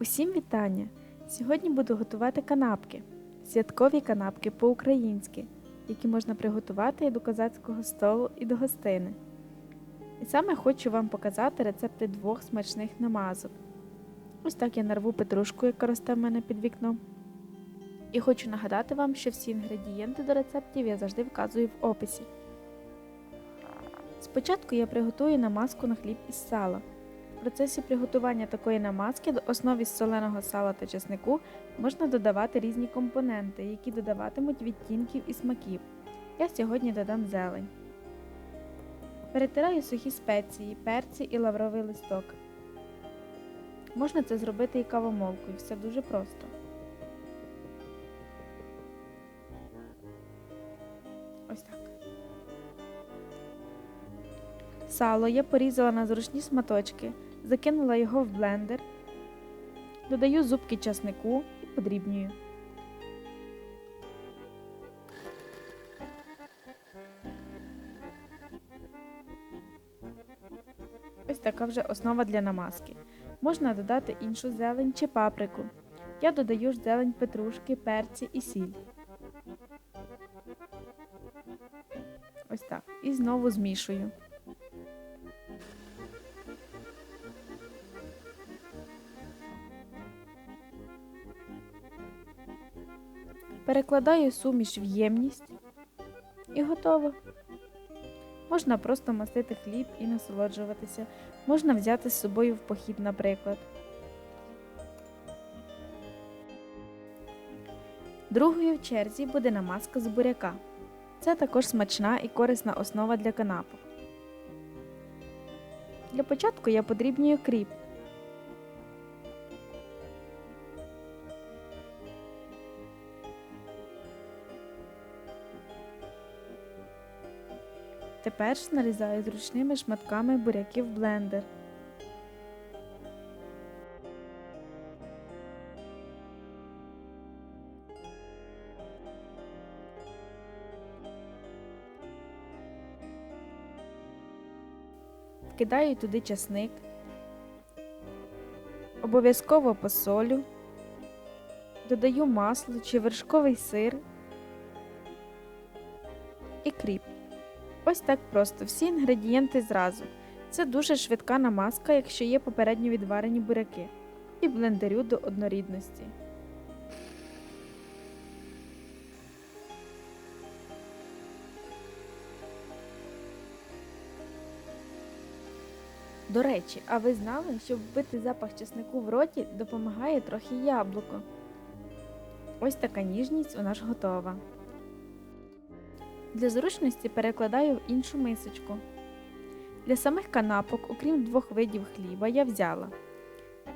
Усім вітання! Сьогодні буду готувати канапки, святкові канапки по-українськи, які можна приготувати і до козацького столу, і до гостини. І саме хочу вам показати рецепти двох смачних намазок. Ось так я нарву петрушку, яка росте в мене під вікном. І хочу нагадати вам, що всі інгредієнти до рецептів я завжди вказую в описі. Спочатку я приготую намазку на хліб із сала. В процесі приготування такої намазки до основи з соленого сала та чеснику можна додавати різні компоненти, які додаватимуть відтінків і смаків. Я сьогодні додам зелень. Перетираю сухі спеції, перці і лавровий листок. Можна це зробити і кавомолкою, все дуже просто. Ось так. Сало я порізала на зручні сматочки, закинула його в блендер, додаю зубки часнику і подрібнюю. Ось така вже основа для намазки. Можна додати іншу зелень чи паприку. Я додаю ж зелень петрушки, перці і сіль. Ось так. І знову змішую. Перекладаю суміш в ємність і готово. Можна просто мастити хліб і насолоджуватися. Можна взяти з собою в похід, наприклад. Другою в черзі буде намазка з буряка. Це також смачна і корисна основа для канапок. Для початку я подрібнюю кріп. Тепер ж нарізаю зручними шматками буряки в блендер. Вкидаю туди часник, обов'язково посолю, додаю масло чи вершковий сир і кріп. Ось так просто, всі інгредієнти зразу. Це дуже швидка намазка, якщо є попередньо відварені буряки. І блендерю до однорідності. До речі, а ви знали, що вбити запах чеснику в роті допомагає трохи яблуко. Ось така ніжність у нас готова. Для зручності перекладаю в іншу мисочку. Для самих канапок, окрім двох видів хліба, я взяла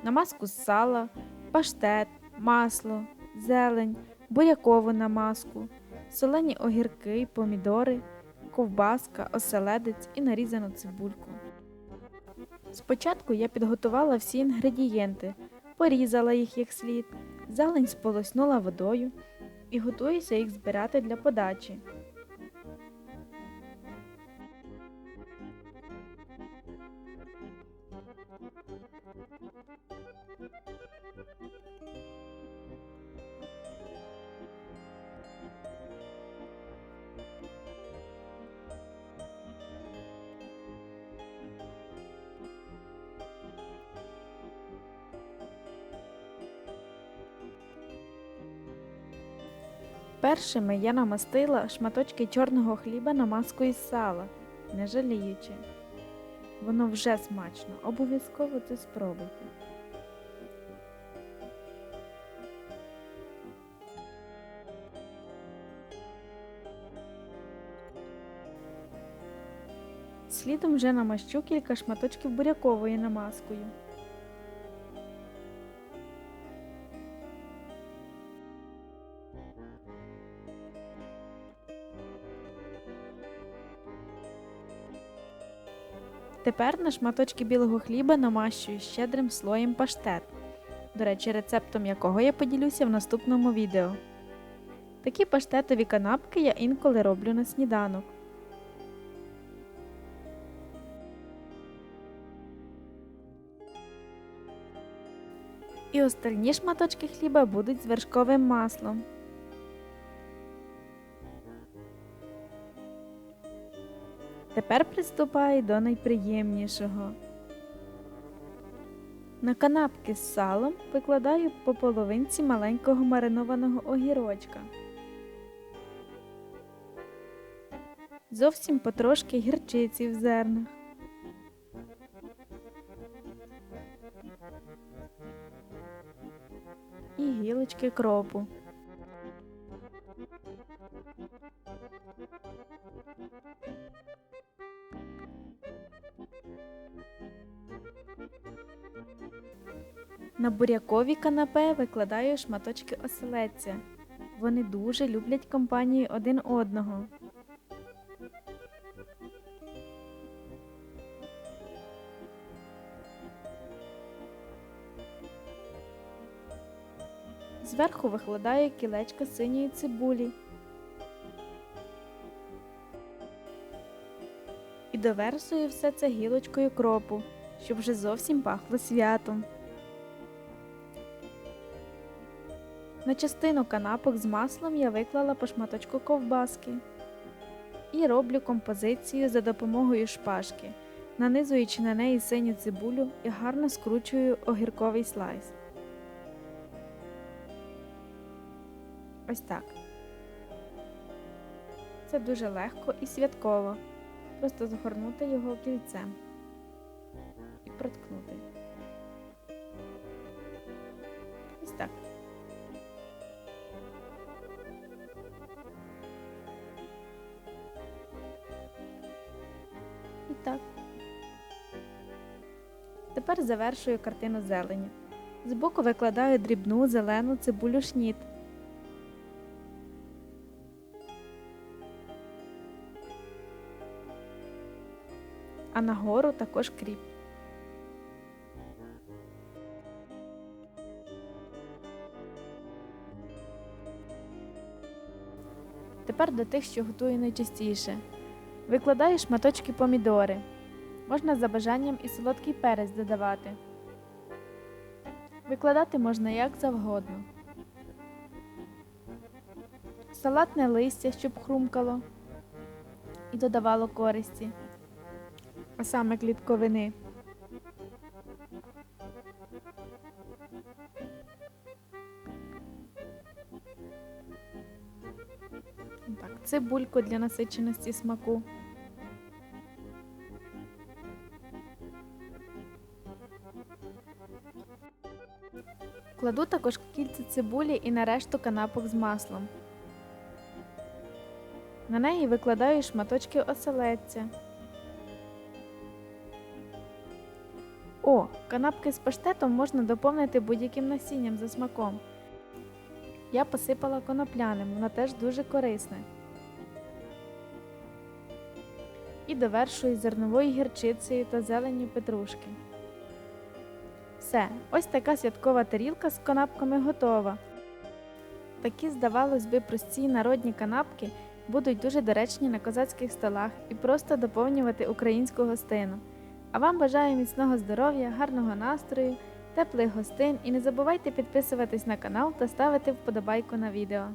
намазку з сала, паштет, масло, зелень, бурякову намазку, солені огірки, помідори, ковбаска, оселедець і нарізану цибульку. Спочатку я підготувала всі інгредієнти, порізала їх як слід, зелень сполоснула водою і готуюся їх збирати для подачі. Першими я намастила шматочки чорного хліба намазкою з сала, не жаліючи. Воно вже смачно, обов'язково це спробуйте. Слідом вже намащу кілька шматочків бурякової намазкою. Тепер на шматочки білого хліба намащую щедрим слоєм паштет, до речі, рецептом якого я поділюся в наступному відео. Такі паштетові канапки я інколи роблю на сніданок. І остальні шматочки хліба будуть з вершковим маслом. Тепер приступаю до найприємнішого. На канапки з салом викладаю по половинці маленького маринованого огірочка. Зовсім потрошки гірчиці в зернах. І гілочки кропу. На бурякові канапе викладаю шматочки оселедця. Вони дуже люблять компанію один одного. Зверху викладаю кілечко синьої цибулі. І доверсую все це гілочкою кропу, щоб вже зовсім пахло святом. На частину канапок з маслом я виклала по шматочку ковбаски і роблю композицію за допомогою шпажки, нанизуючи на неї синю цибулю і гарно скручую огірковий слайс. Ось так. Це дуже легко і святково. Просто згорнути його кільцем і проткнути. Ось так. Тепер завершую картину зелені. Збоку викладаю дрібну зелену цибулю шніт. А нагору також кріп. Тепер до тих, що готую найчастіше. Викладаю шматочки помідори. Можна за бажанням і солодкий перець додавати. Викладати можна як завгодно. Салатне листя, щоб хрумкало і додавало користі, а саме клітковини. Так, цибульку для насиченості смаку. Кладу також кільце цибулі і на решту канапок з маслом. На неї викладаю шматочки оселедця. О, канапки з паштетом можна доповнити будь-яким насінням за смаком. Я посипала конопляним, воно теж дуже корисне. І довершую зерновою гірчицею та зеленню петрушки. Все, ось така святкова тарілка з канапками готова. Такі, здавалось би, прості народні канапки будуть дуже доречні на козацьких столах і просто доповнювати українську гостину. А вам бажаю міцного здоров'я, гарного настрою, теплих гостин і не забувайте підписуватись на канал та ставити вподобайку на відео.